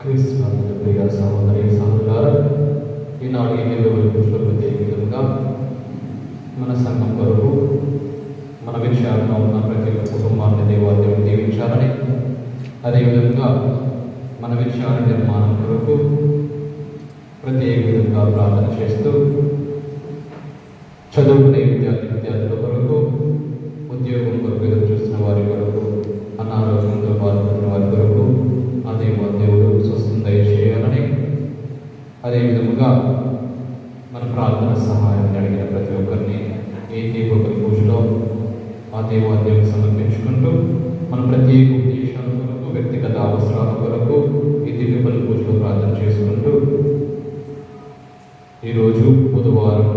క్రీస్తునందు ప్రియ సహోదరి సహోదరులారా ఈనాడు ఈ నిలువల పుష్ప ప్రత్యేక విధంగా మన సంఘం కొరకు మన విషయాల్లో ఉన్న ప్రతి ఒక్క కుటుంబాన్ని దేవాదేవుడు దీవించాలని అదేవిధంగా మన విషయాల నిర్మాణం కొరకు ప్రత్యేక విధంగా ప్రార్థన చేస్తూ చదువుకునే విద్యార్థి విద్యార్థుల కొరకు ఉద్యోగం కొరకు ఎదురు చూస్తున్న వారి కొరకు అనారోగ్యంతో బాధపడుతున్న అదే విధముగా మన ప్రార్థన సహాయం అడిగిన ప్రతి ఒక్కరిని ఏ దేవుడి పూజలో ఆ దేవాదేవి సమర్పించుకుంటూ మన ప్రత్యేక ఉద్దేశాల కొరకు వ్యక్తిగత అవసరాల కొరకు ఈ దివ్యబల పూజలో ప్రార్థన చేసుకుంటూ ఈరోజు బుధవారం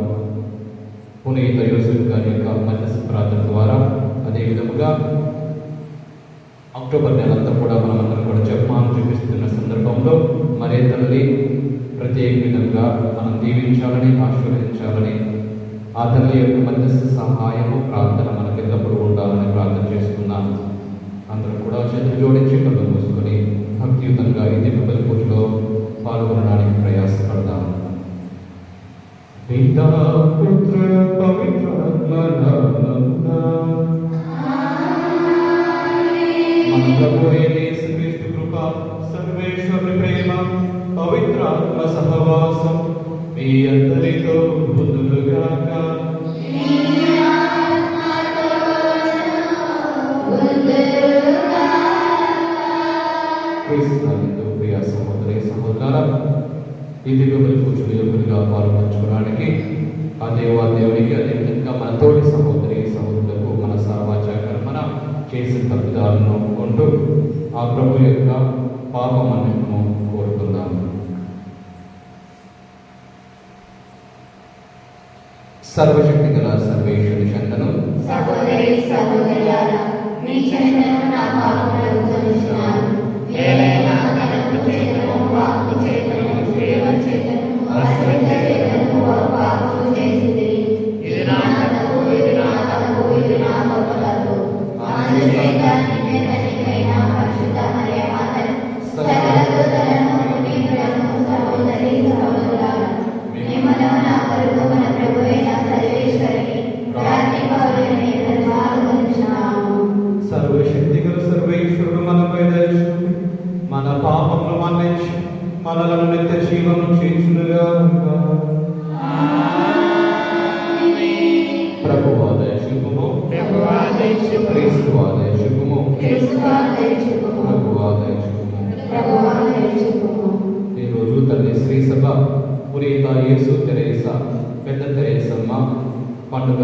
పునీత యోసేఫ్ గారి యొక్క మధ్యస్థ ప్రార్థన ద్వారా అదేవిధముగా అక్టోబర్ నెలంతా కూడా మనమందరం కూడా జపమానం చూపిస్తున్న సందర్భంలో మరే తల్లి ప్రత్యేక విధంగా మనం దీవించాలని ఆశీర్వదించాలని ఆ తల్లి యొక్క మధ్యస్థ సహాయము ప్రార్థన మనకి ఎల్లప్పుడూ ఉండాలని ప్రార్థన చేస్తున్నాను అందరూ కూడా చేతులు జోడించి కళ్ళు మూసుకొని భక్తియుతంగా ఈ దివ్య పూజలో పాల్గొనడానికి ప్రయాసపడదాం. పితా పుత్ర నామమున మన ప్రభు అయిన యేసుక్రీస్తు కృప సర్వేశ్వరుని ప్రేమ పవిత్రాత్మ సహవాసం మీ అందరితో పొందుగాక క్రీస్తునందు ప్రియ సహోదరి సహోదరులారా ఈ దివ్యబలి పూజలు ఎప్పుడుగా పాల్పంచుకోవడానికి ఆ దేవా దేవునికి అదేవిధంగా మన తోటి సహోదరి సహోదరులకు మన సర్వాచాకర్మన చేసిన తప్పిదాలను కొంటూ ఆ ప్రభు యొక్క పాపమన్నింటిను కోరుకుందాము సర్వశక్తి గల సర్వేశ్వరి చెంతను సహోదరి సహోదరులారా మీ చెంతను నా పాపములను తొలగించున్నాను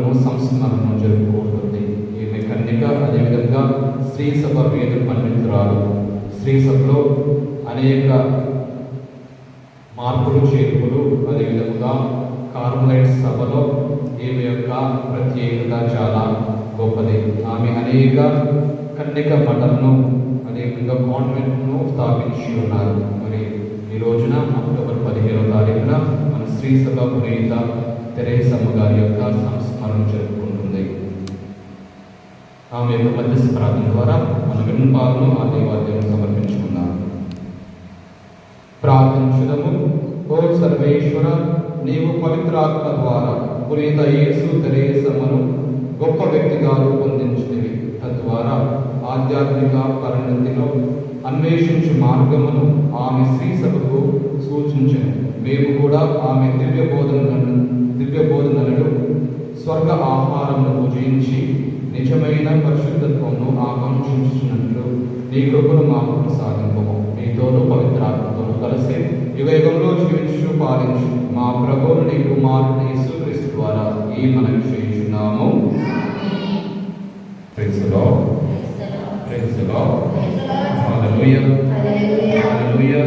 పండుగను సంస్మరణను జరుపుకుంటుంది ఈమె కన్యక అదేవిధంగా స్త్రీ సభ పేరు పండితురాలు. స్త్రీ సభలో అనేక మార్పులు చేర్పులు అదేవిధంగా కార్పొరేట్ సభలో ఈమె యొక్క ప్రత్యేకత చాలా గొప్పది. ఆమె అనేక కన్యక మఠంను అదేవిధంగా కాన్వెంట్ను స్థాపించి ఉన్నారు. మరి ఈ రోజున అక్టోబర్ పదిహేనో తారీఖున మన శ్రీ సభ పునీత తెరేసమ్మ గారి యొక్క సంస్మరణ జరుపుకుంటుంది. ఆమె యొక్క మధ్యస్థ ప్రార్థన ద్వారా మన విన్నపాలను ఆ దేవాలయం సమర్పించుకున్నాం. ప్రార్థించుదము ఓ సర్వేశ్వర నీవు పవిత్రాత్మ ద్వారా పునీత యేసు తెరేసమను గొప్ప వ్యక్తిగా రూపొందించినవి తద్వారా ఆధ్యాత్మిక పరిణతిలో అన్వేషించు మార్గమును ఆమె శ్రీ సభకు సూచించను. మేము కూడా ఆమె దివ్య బోధనలను దివ్య బోధనలను స్వర్గ ఆహారమును భుజించి నిజమైన పరిశుద్ధత్వమును ఆకాంక్షించినట్లు నీ కృపను మాకు కొనసాగింపము నీతోనూ పవిత్రాత్మతోనూ కలిసి యుగ యుగంలో జీవించు పాలించు మా ప్రభువుని నీ కుమారుని యేసుక్రీస్తు ద్వారా ఈ మనవి చేయుచున్నాము Lord. Hallelujah. హల్లెలూయా. హల్లెలూయా.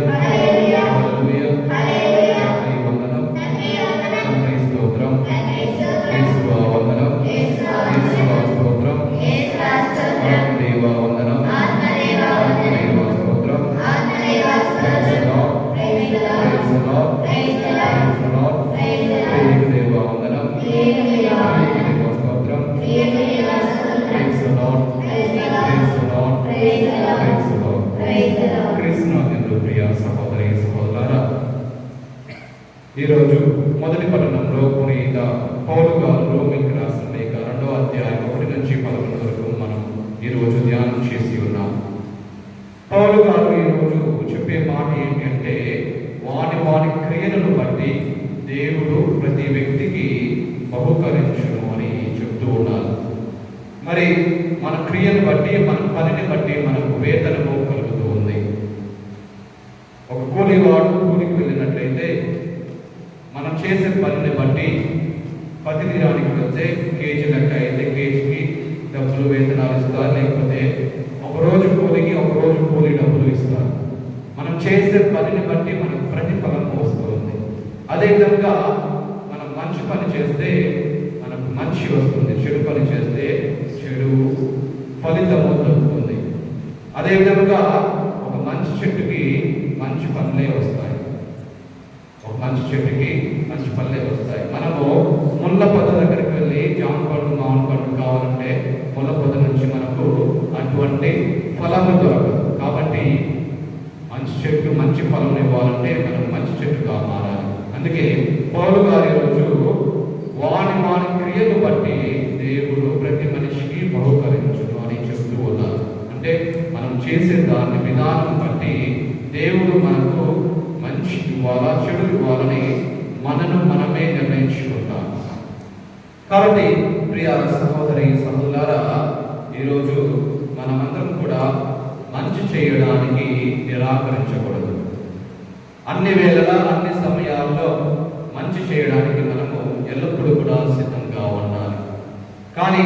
ఈరోజు మొదటి పట్టణంలో పునీత పౌరు గారు రోమికి రాసిన లేక రెండో అధ్యాయం ఒకటి నుంచి పదకొండు వరకు మనం ఈరోజు ధ్యానం చేసి ఉన్నాం. పౌరు గారు ఈరోజు చెప్పే మాట ఏంటంటే వాని వాని క్రియలను బట్టి దేవుడు ప్రతి వ్యక్తికి బహుకరించును అని చెప్తూ ఉన్నారు. మరి మన క్రియను బట్టి మన పనిని బట్టి మనకు వేతనము కలుగుతూ ఉంది ఒక కూలివాడు కూలికి వెళ్ళినట్లయితే మనం చేసే కాబట్టి పది దినానికి వస్తే కేజీ లెక్క అయితే కేజీకి డబ్బులు వేతనాలు ఇస్తారు. లేకపోతే ఒక రోజు కూలికి ఒక రోజు కూలి డబ్బులు ఇస్తారు. మనం చేసే పనిని బట్టి మనకు ప్రతిఫలం వస్తుంది. అదేవిధంగా మనం మంచి పని చేస్తే మనకు మంచి వస్తుంది. చెడు పని చేస్తే చెడు ఫలితము దొరుకుతుంది. అదేవిధంగా ఒక మంచి చెట్టుకి మంచి పనులే వస్తాయి. మంచి చెట్టుకి మంచి పల్లె వస్తాయి. మనము ముళ్ళ పొద దగ్గరికి వెళ్ళి జామ పండు మామిడి పండు కావాలంటే ముళ్ళ పొద నుంచి మనకు అటువంటి ఫలము దొరకదు. కాబట్టి మంచి చెట్టు మంచి ఫలం ఇవ్వాలంటే మనం మంచి చెట్టుగా మారాలి. అందుకే పౌరు గారి రోజు వాని వాని క్రియలు బట్టి దేవుడు ప్రతి మనిషికి బహుకరించును అని చెప్తూ ఉన్నారు. అంటే మనం చేసే దాని విధానం బట్టి దేవుడు మనకు మంచి ఇవ్వాలా చెడు ఇవ్వాలని మనను మనమే నిర్ణయించుకుంటాం. కాబట్టి ప్రియ సహోదరి సహోదరా ఈరోజు మనమందరం కూడా మంచి చేయడానికి నిరాకరించకూడదు. అన్ని వేళలా అన్ని సమయాల్లో మంచి చేయడానికి మనము ఎల్లప్పుడూ కూడా సిద్ధంగా ఉండాలి. కానీ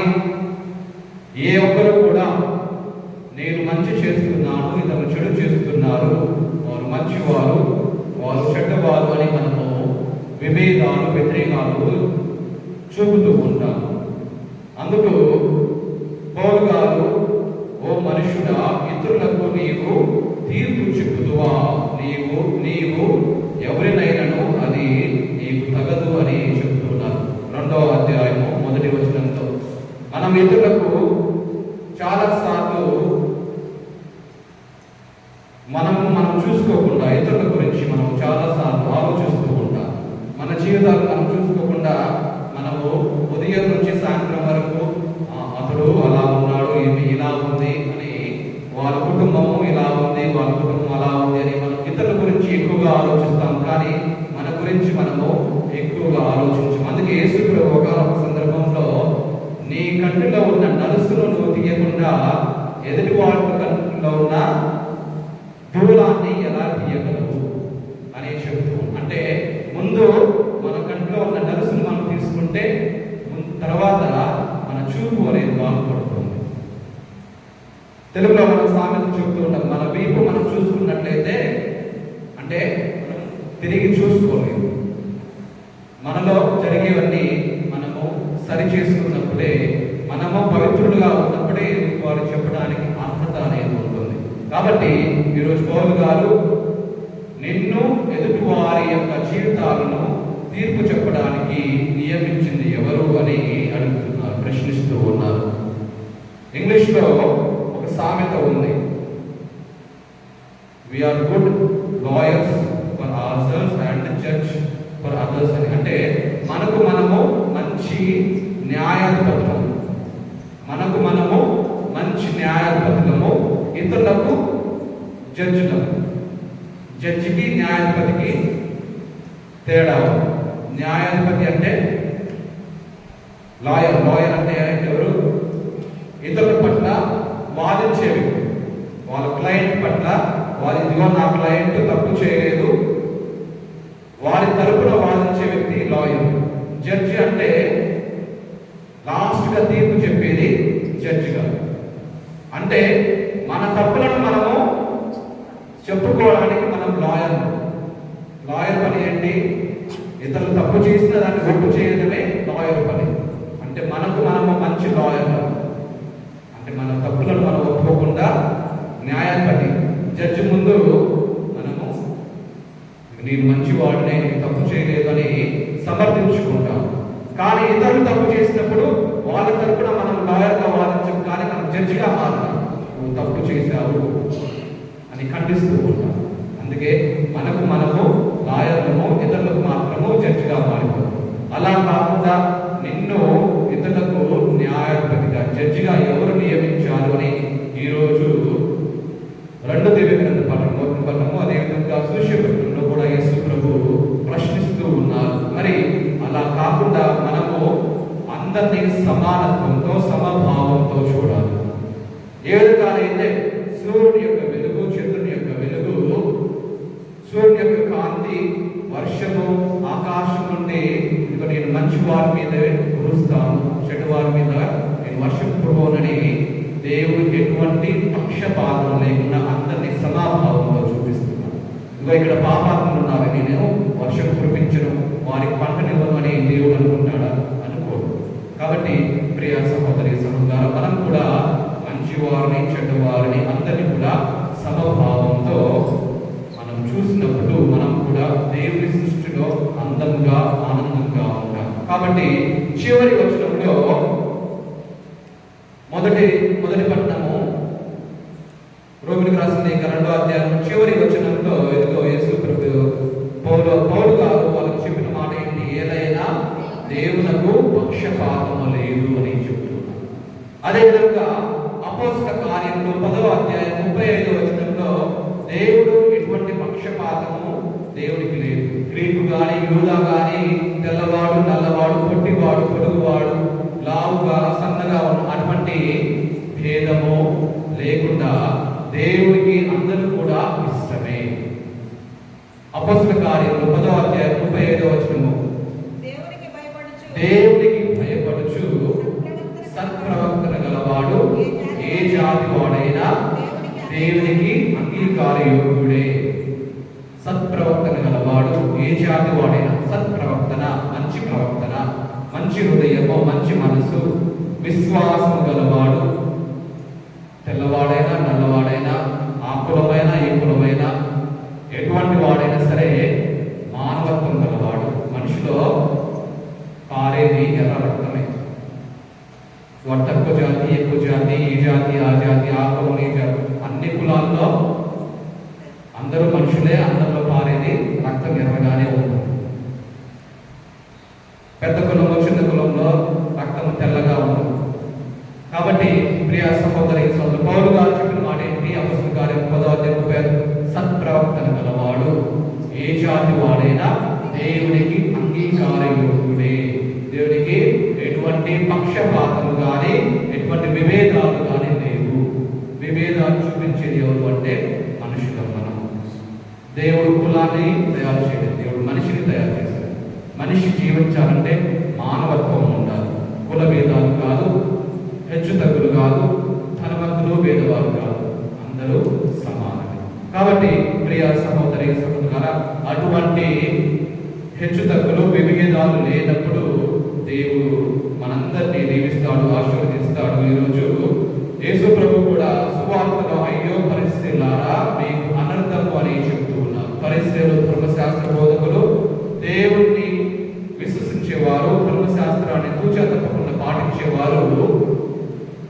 ఏ ఒక్కరు కూడా నేను మంచి చేస్తున్నాను ఇతను చెడు చేస్తున్నారు వారు మంచివారు వారు చెడ్డవారు అని మనము విభేదాలు వ్యతిరేకాలు చూపుతూ ఉంటాము అందుకు పౌలు గారు ఓ మనుషుడా ఇతరులకు నీవు తీర్పు చెప్పుదువా నీవు నీవు ఎవరినైనాను అది నీకు తగదు అని చెప్తున్నారు రెండవ అధ్యాయము మొదటి వచనంతో మనం ఇతరులకు చాలా సార్లు మనము మనం చూసుకోకుండా ఇతరుల గురించి మనం చాలా సార్లు ఆలోచిస్తూ ఉంటాం మన జీవితాలు మనం చూసుకోకుండా మనము ఉదయం నుంచి సాయంత్రం వరకు అతడు అలా ఉన్నాడు ఏమి ఇలా ఉంది అని వాళ్ళ కుటుంబము ఇలా ఉంది వాళ్ళ కుటుంబం అలా ఉంది అని మనం ఇతరుల గురించి ఎక్కువగా ఆలోచిస్తాం. కానీ మన గురించి మనము ఎక్కువగా ఆలోచించాం అందుకే యేసు ఒక సందర్భంలో నీ కంటిలో ఉన్న నలుసును నువ్వు తీయకుండా ఎదుటి వాళ్ళ కంటిలో ఉన్న దూలాన్ని ఎలా తీయగలవు అని చెబుతూ అంటే ముందు మన కంట్లో ఉన్న నలుసును మనం తీసుకుంటే ముం- తర్వాత మన చూపు అనేది బాగుపడుతుంది తెలుగులో మనం సామెత చెబుతూ ఉంటాం మన వీపు మనం చూసుకున్నట్లయితే అంటే మనం తిరిగి చూసుకోలేదు మనలో జరిగేవన్నీ మనము సరి చేసుకున్నప్పుడే మనము పవిత్రులుగా ఉన్నప్పుడే వారు చెప్పడానికి అర్హత అనేది ఉంటుంది. కాబట్టి ఈరోజు పౌలు గారు నిన్ను ఎదుటి వారి యొక్క జీవితాలను తీర్పు చెప్పడానికి నియమించింది ఎవరు అని అడుగుతున్నారు ప్రశ్నిస్తూ ఉన్నారు. ఇంగ్లీష్లో ఒక సామెత ఉంది. We are good lawyers for our and judge for others అని అంటే మనకు మనము మంచి న్యాయాధిపతులము మనకు మనము మంచి న్యాయాధిపతులము ఇతరులకు జడ్జిలము జడ్జికి న్యాయాధిపతికి తేడా. న్యాయాధిపతి అంటే లాయర్. లాయర్ అంటే ఎవరు? ఇతరుల పట్ల వాదించే వాళ్ళ క్లయింట్ పట్ల వాళ్ళ ఇదిగో నా క్లయింట్ తప్పు చేయలేదు. తరపున వాదించే వ్యక్తి లాయర్. జడ్జి అంటే లాస్ట్గా తీర్పు చెప్పేది జడ్జి గారు. అంటే మన తప్పులను మనము చెప్పుకోవడానికి మనం లాయర్. లాయర్ పని ఏంటి? ఇతరులు తప్పు చేసిన దాన్ని ఒప్పు చేయడమే లాయర్ పని. అంటే మనకు మనము మంచి లాయర్. అంటే మన తప్పులను మనం ఒప్పుకోకుండా న్యాయాధిపతి జడ్జి ముందు నేను మంచివాడినే నేను తప్పు చేయలేదని సమర్థించుకుంటాను. కానీ ఇతరులు తప్పు చేసినప్పుడు వాళ్ళ తరపున మనం లాయర్గా వాదించం కానీ మనం జడ్జిగా మారుతాం. నువ్వు తప్పు చేశావు అని ఖండిస్తూ ఉంటాం. అందుకే మనకు మనము లాయర్లము ఇతరులకు మాత్రము కాకుండా నిన్ను ఇతరులకు న్యాయాధిపతిగా జడ్జిగా ఎవరు నియమించారు అని ఈరోజు రెండు దివ్య గ్రంథ పఠనము పఠనము అదేవిధంగా సూక్ష్మపట్నంలో కూడా యేసు ప్రభు ప్రశ్నిస్తూ ఉన్నారు మరి అలా కాకుండా మనము అందరినీ సమానత్వంతో సమభావంతో చూడాలి. ఏడు కాలైతే సూర్యుని యొక్క వెలుగు చంద్రుని యొక్క వెలుగు సూర్యుని యొక్క కాంతి వర్షము ఆకాశం నుండి ఇదిగో నేను మంచి వారి మీద కురుస్తాను చెడు వారి మీద నేను వర్షం కురవనని దేవుడికి ఎటువంటి పక్షపాతం లేకుండా అందరినీ సమాభావంలో చూపిస్తున్నాను. ఇంకా ఇక్కడ పాపాత్ములు ఉన్నారు. నేను వర్షం కురిపించను వారికి పంటనివ్వను అని దేవుడు అనుకుంటాడా అనుకోడు కాబట్టి ప్రియ సహోదరి సహోదరు మనం కూడా మంచి వారిని చెడ్డ వారిని అందరినీ కూడా సమభావంతో మనం చూసినప్పుడు మనం కూడా దేవుని సృష్టిలో అందంగా ఆనందంగా ఉంటాం కాబట్టి చివరి వచ్చినప్పుడు మొదటి మొదటి పట్టణము రోమిలకు రాసిన ఇక రెండో అధ్యాయం చివరి వచనంలో ఇదిగో యేసు ప్రభు పౌలు పౌలు గారు వాళ్ళకి చెప్పిన మాట ఏంటి ఏదైనా దేవునకు పక్షపాతము లేదు అని చెప్తున్నారు అదేవిధంగా అపోస్త కార్యంలో పదవ అధ్యాయం ముప్పై ఐదో వచనంలో దేవుడు ఎటువంటి పక్షపాతము దేవుడికి లేదు గ్రీకు గాని యూదా గాని తెల్లవాడు నల్లవాడు పొట్టివాడు పొడుగువాడు లావుగా సన్నగా ఉన్న అటువంటి భేదము లేకుండా దేవుడికి అందరూ కూడా ఇష్టమే. అపస్సుల కార్యంలో పదవ అధ్యాయం ముప్పై ఐదో వచనము. దేవునికి భయపడుచు. దేవుడికి భయపడుచు. సత్ప్రవర్తన గలవాడు ఏ జాతి వాడైనా దేవునికి అంగీకార యోగ్యుడే సత్ప్రవర్తన గలవాడు ఏ జాతి వాడైనా సత్ప్రవర్తన మంచి ప్రవర్తన మంచి హృదయము మంచి మనసు విశ్వాసము గలవాడు తెల్లవాడైనా నల్లవాడైనా ఆ కులమైనా ఏ కులమైనా ఎటువంటి వాడైనా సరే మానవత్వం గలవాడు మనిషిలో పారేది ఎర్ర రక్తమే వాడు తక్కువ జాతి ఎక్కువ జాతి ఈ జాతి ఆ జాతి ఆ కులం ఈ జాతి అన్ని కులాల్లో అందరూ మనుషులే అందరిలో పారేది రక్తం ఎర్రగానే ఉంటుంది. పెద్ద కులంలో చిన్న కులంలో రక్తం తెల్లగా ఉంటుంది. కాబట్టి ప్రియ సహోదరి సోదరు పౌరు గారు చెప్పిన మాట ఏంటి? అవసరం గారి పదవ సత్ప్రవర్తన గలవాడు ఏ జాతి వాడైనా దేవునికి అంగీకారయోగుడే దేవునికి ఎటువంటి పక్షపాత కానీ ఎటువంటి విభేదాలు కానీ లేవు విభేదాలు చూపించేది ఎవరు అంటే మనుషులం మనం దేవుడు కులాన్ని తయారు చేయలేదు దేవుడు మనిషిని తయారు చేశాడు మనిషి జీవించాలంటే మానవత్వం ఉండాలి కుల భేదాలు కాదు హెచ్చు తగ్గులు కాదు ధనవంతులు భేదవారు కాదు అందరూ సమానమే కాబట్టి ప్రియ సహోదరి సహోదరుల అటువంటి హెచ్చు తగ్గులు విభేదాలు లేనప్పుడు దేవుడు మనందరినీ దీవిస్తాడు ఆశీర్వదిస్తాడు. ఈరోజు యేసు ప్రభు కూడా సువార్తలో అయ్యో పరిస్థితులారా మీకు అనర్థము అని చెప్తూ ఉన్నారు పరిస్థితులు ధర్మశాస్త్ర బోధకులు దేవుణ్ణి విశ్వసించేవారు ధర్మశాస్త్రాన్ని తూచా తప్పకుండా పాటించేవారు.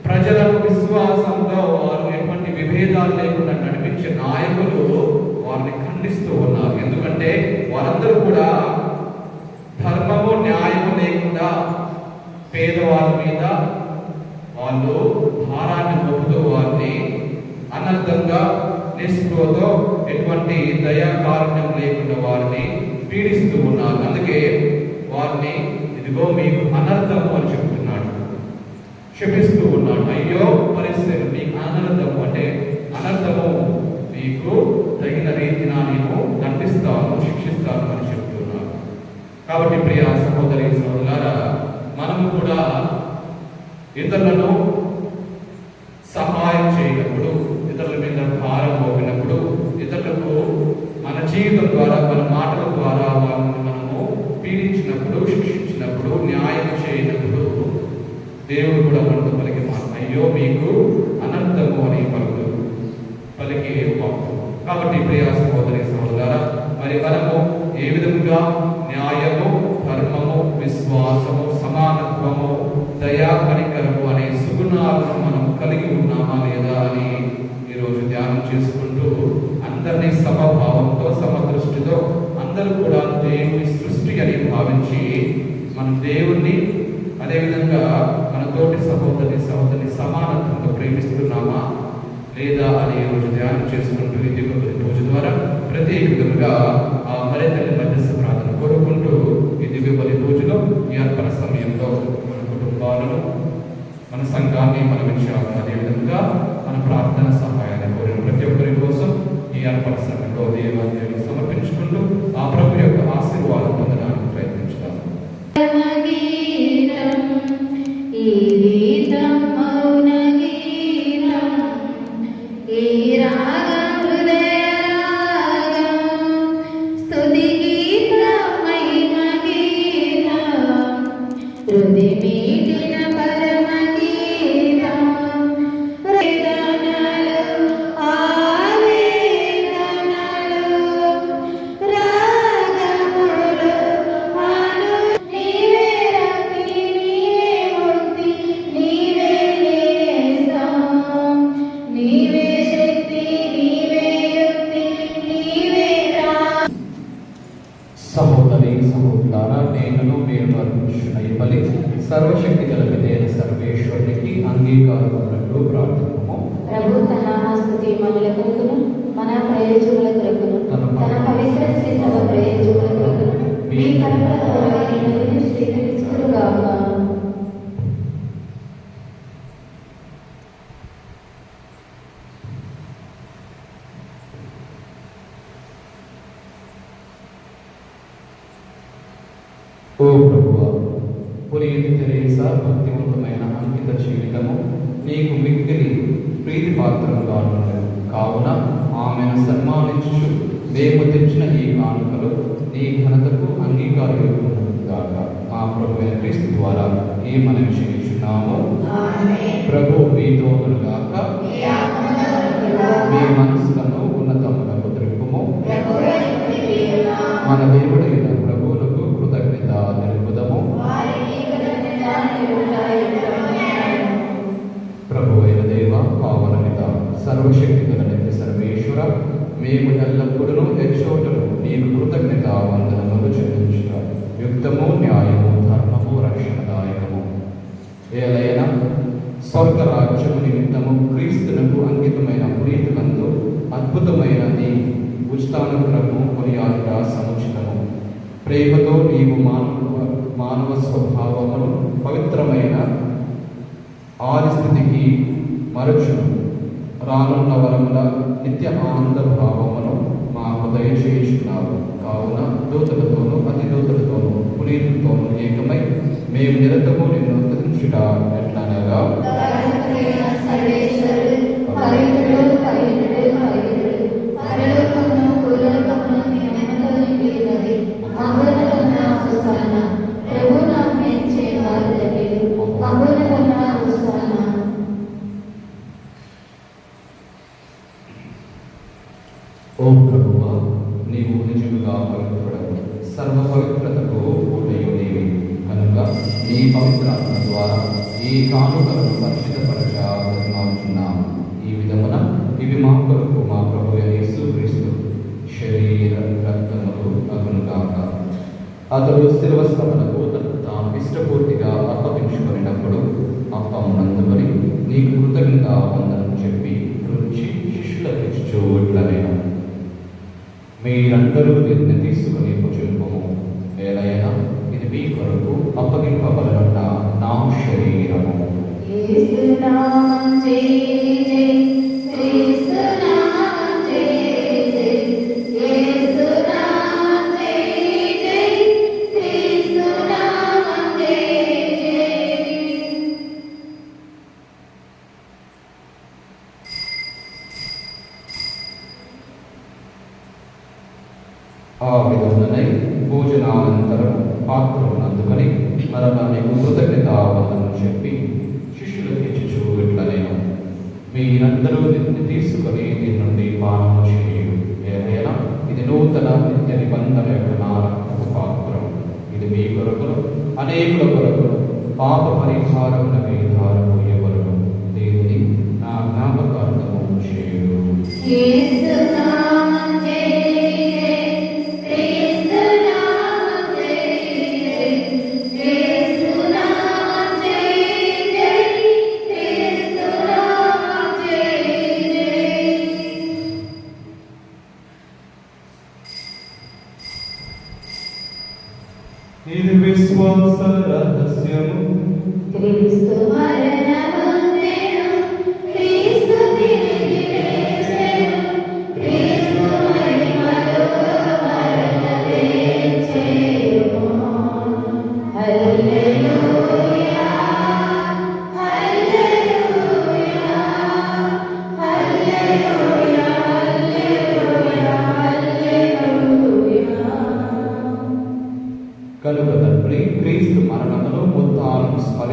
ప్రజలకు విశ్వాసంలో వారు ఎటువంటి విభేదాలు లేకుండా నడిపించే నాయకులు వారిని ఖండిస్తూ ఉన్నారు. వారందరూ కూడా ధర్మము న్యాయము లేకుండా పేదవాళ్ళ మీద వాళ్ళు భారాన్ని మోపుతూ వారిని అనర్థంగా నిస్పృహతో ఎటువంటి దయాకారుణ్యం లేకుండా వారిని పీడిస్తూ ఉన్నారు. అందుకే వారిని ఇదిగో మీకు అనర్థము అని చెప్తున్నాడు. క్షమిస్తూ ఉన్నాడు. అయ్యో పరిస్థితి మీకు అనర్థము అంటే అనర్థము మీకు తగిన రీతిన నేను దండిస్తాను కాబట్టి ప్రియ సహోదరి సహోదరులారా మనము కూడా ఇతరులను సహాయం చేయనప్పుడు ఇతరుల మీద భారం మోపినప్పుడు ఇతరులకు మన జీవితం ద్వారా మన మాటల ద్వారా వాళ్ళని మనము పీడించినప్పుడు శిక్షించినప్పుడు న్యాయం చేయనప్పుడు దేవుడు కూడా మనతో పలికి మాట అయ్యో మీకు అనంతము అని పలుకు పలికే వాక్కు కాబట్టి ప్రియ సహోదరి సహోదరా మరి మనము ఏ విధంగా న్యాయము ధర్మము విశ్వాసము సమానత్వము దయా కనికరము అనే సుగుణాలను మనం కలిగి ఉన్నామా లేదా అని ఈరోజు ధ్యానం చేసుకుంటూ అందరినీ సమభావంతో సమదృష్టితో అందరూ కూడా దేవుని సృష్టి అని భావించి మన దేవుణ్ణి అదేవిధంగా మన తోటి సహోదరి సహోదరి సమానత్వంతో ప్రేమిస్తున్నామా? లేదా అని రోజు ధ్యానం చేసుకుంటూ ఈ దిగుబడి పూజ ద్వారా ప్రత్యేకంగా ఆ మరింతల్లి మధ్యస్థ ప్రార్థన కోరుకుంటూ ఈ దిగుబడి పూజలో ఈ అర్పణ సమయంలో మన కుటుంబాలను మన సంఘాన్ని మనం ఇచ్చాము అదేవిధంగా మన ప్రార్థన ప్రభువా పునీతి తెరేస భక్తివంతమైన అంకిత జీవితము నీకు మిక్కిలి ప్రీతి ఉన్నది కావున ఆమెను సన్మానించు మేము తెచ్చిన ఈ కానుకలు నీ ఘనతకు అంగీకారం గాక మా ప్రభు క్రీస్తు ద్వారా ఈ మనం చేయించున్నాము. ప్రభు మీతో గాక. సర్వశక్తి గలనిత్య సర్వేశ్వర మేము ఎల్లప్పుడూ ఎచ్చోటను నీకు కృతజ్ఞత వందనములు చెల్లించుట యుక్తము న్యాయము ధర్మము రక్షణదాయకము. ఏలైనా స్వర్గ రాజ్యము నిమిత్తము క్రీస్తునకు అంకితమైన పునీతులందు అద్భుతమైన నీ ఉచితానుగ్రహము కొనియాట సముచితము. ప్రేమతో నీవు మానవ మానవ స్వభావమును పవిత్రమైన ఆది స్థితికి మరచును. రానున్న వరముల నిత్య ఆనంద భావమును మాకు దయచేయుచున్నావు కావున దూతలతోనూ అతి దూతలతోనూ పునీతులతోనూ ఏకమై మేము నిరంతరము నిన్ను స్తుతించుట ఎట్లనగా? అతడు శిల్వశ్రమలకు తనకు తాను ఇష్టపూర్తిగా అప్పగించుకునేటప్పుడు అప్పమునందుకొని నీకు కృతజ్ఞత వందనం చెప్పి రుచి శిష్యులకు ఇచ్చు ఇట్లనేను. మీరందరూ దీన్ని తీసుకుని భుజింపము. ఏలైనా ఇది మీ కొరకు అప్పగింపబలనున్న నా శరీరము.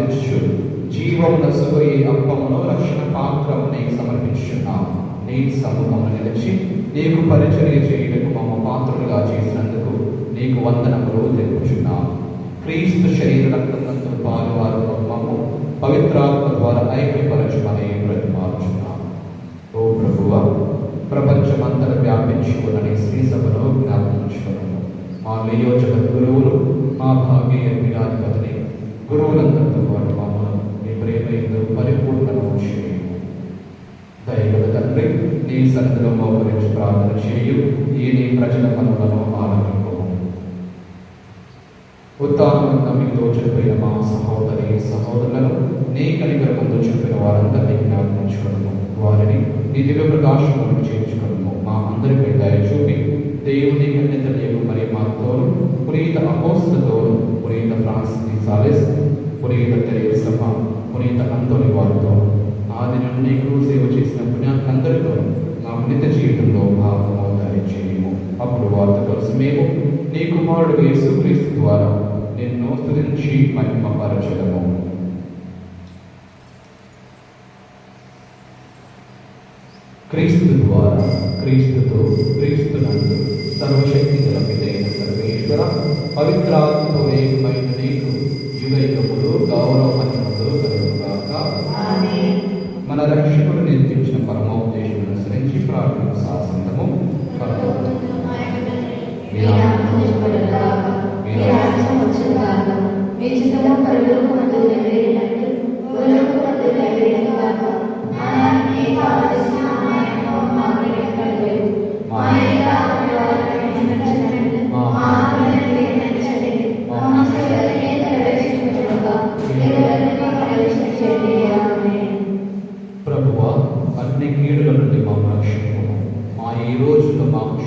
ఉత్థానము జీవం జీవమునసుకు అప్పమును రక్షణ పాత్రము నీకు సమర్పించున్నాం నీ సమూహము నిలిచి నీకు పరిచర్య చేయుటకు మమ్మ పాత్రులుగా చేసినందుకు నీకు వందనములు తెలుపుచున్నాం క్రీస్తు శరీర రక్తమందు పాలువారు మమ్మము పవిత్రాత్మ ద్వారా ఐక్యపరచమని ప్రతిపాదుచున్నాం ఓ ప్రభువ ప్రపంచమంతరం వ్యాపించి ఉన్న శ్రీ సభలో జ్ఞాపించుకున్నాము మా నియోజక గురువులు మా భాగ్య పీఠాధిపతిని గురువులందరితో నీ సన్నిధిలో మోకరించి ప్రార్థన చేయు. ఈ నీ ప్రజల పనులను ఆనందింపము ఉత్తానంగా మీతో చెప్పిన మా సహోదరి సహోదరులను నీ కనికరమందు చెప్పిన వారందరినీ జ్ఞాపించుకున్నాము వారిని నీ దివ్య ప్రకాశములను చేర్చుకున్నాము మా అందరిపై దయ చూపి దేవుని కన్యతలకు మరి మాతోను పునీత అపోస్తులతోను పునీత ఫ్రాన్స్ సాలెస్ పునీత తెరేసమ్మ పునీత అందరి వారితో ఆది నుండి నీకు సేవ చేసిన పుణ్యాలందరితో మా నిత్య జీవితంలో భాగము దయచేయము అప్పుడు వారితో కలిసి మేము నీ కుమారుడు యేసుక్రీస్తు ద్వారా నిన్ను స్తుతించి మహిమపరచడము. క్రీస్తు ద్వారా క్రీస్తుతో క్రీస్తునందు సర్వశక్తి గల పితైన సర్వేశ్వర పవిత్రాత్మతో ఏకమైన నీకు యుగ యుగములు గౌరవ కలుగుగాక. మన రక్షకుడు నిర్మించిన పరమోపదేశం అనుసరించి ప్రార్థన శాసనము ప్రభువ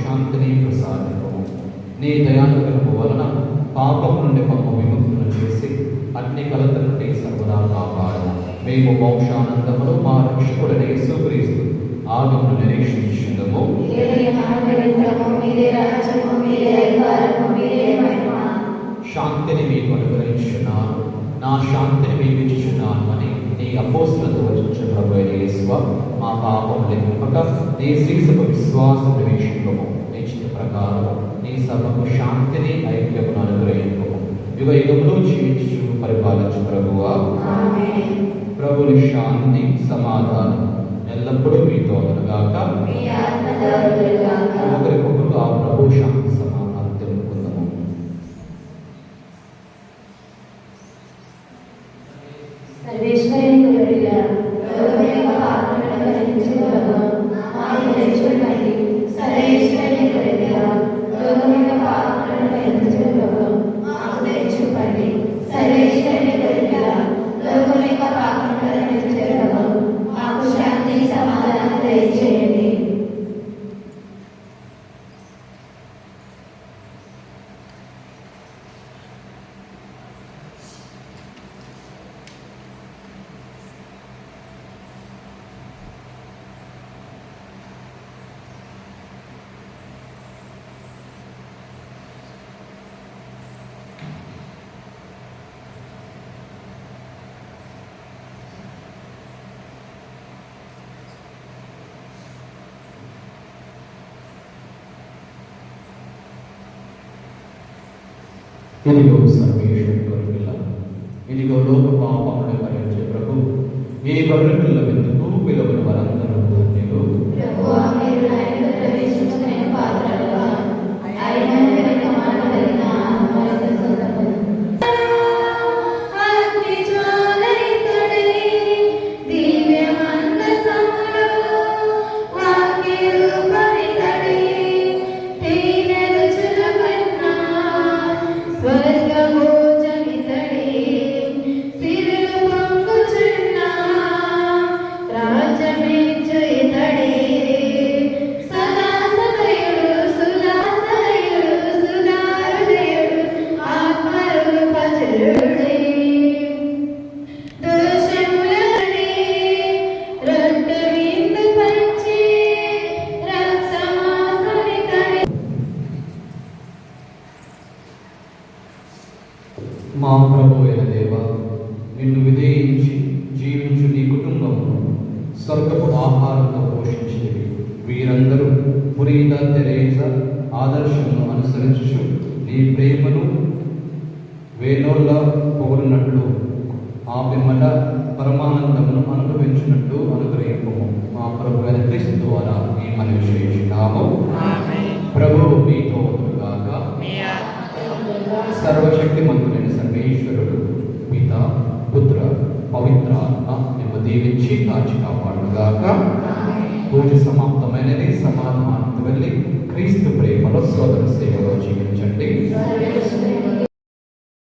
శాంతిని ప్రసాదించము నీ దయానుగ్రహము వలన పాపం నుండి మాకు విముక్తులను చేసి అన్ని కలత నుండి సర్వదా కాపాడు మేము మోక్షానందములు మా రక్షకుడని యేసుక్రీస్తు ఆగమును నిరీక్షించుందము శాంతిని మీకు అనుగ్రహించున్నాను నా శాంతిని మీకు ఇచ్చుచున్నాను అని నీ అపోస్తులతో వచ్చిన ప్రభు యేసువ మా పాపం లెక్కక నీ శ్రీసభ విశ్వాస నిరీక్షింపము నిశ్చిత ప్రకారం నీ సభకు శాంతిని ఐక్యమును అనుగ్రహింపము. యుగ యుగములో జీవించు పరిపాలించు ప్రభువా. ప్రభుని శాంతి సమాధానం ఎల్లప్పుడూ మీతో అనగాక ఒకరికొకరు ఆ ప్రభు శాంతి సమాధానం తెలుపుకుందాము సర్వేశ్వరుని గురుడిగా లోకం యొక్క పాపములను భరించుటకు మాకు తెచ్చుకోండి. సర్వేశ్వరుని గురుడిగా లోకం యొక్క పాపములను భరించుటకు మాకు తెచ్చుకోండి. సర్వేశ్వరుని గురుడిగా లోకం యొక్క పాపములను భరించుటకు మాకు శాంతి సమాధానం దయచేయండి ఇదిగో సర్వేశ్వరుని గొర్రెపిల్ల ఇదిగో లోక పాపములు భరించే ప్రభు ఈ గొర్రెపిల్ల మా ప్రభు అయిన దేవ నిన్ను విధేయించి జీవించు నీ కుటుంబమును స్వర్గపు ఆహారంతో పోషించినవి వీరందరూ పురీత తెరేస ఆదర్శమును అనుసరించు నీ ప్రేమను వేణోళ్ళ పొగుడినట్లు ఆ పిమ్మట పరమానందమును అనుభవించినట్టు అనుగ్రహింపము మా ప్రభు అయిన క్రీస్తు ద్వారా ఈ మనవి చేయించున్నాము ప్రభువు మీతో ఉండుగాక సర్వశక్తిమంతుడైన సర్వేశ్వరుడు పిత పుత్ర పవిత్ర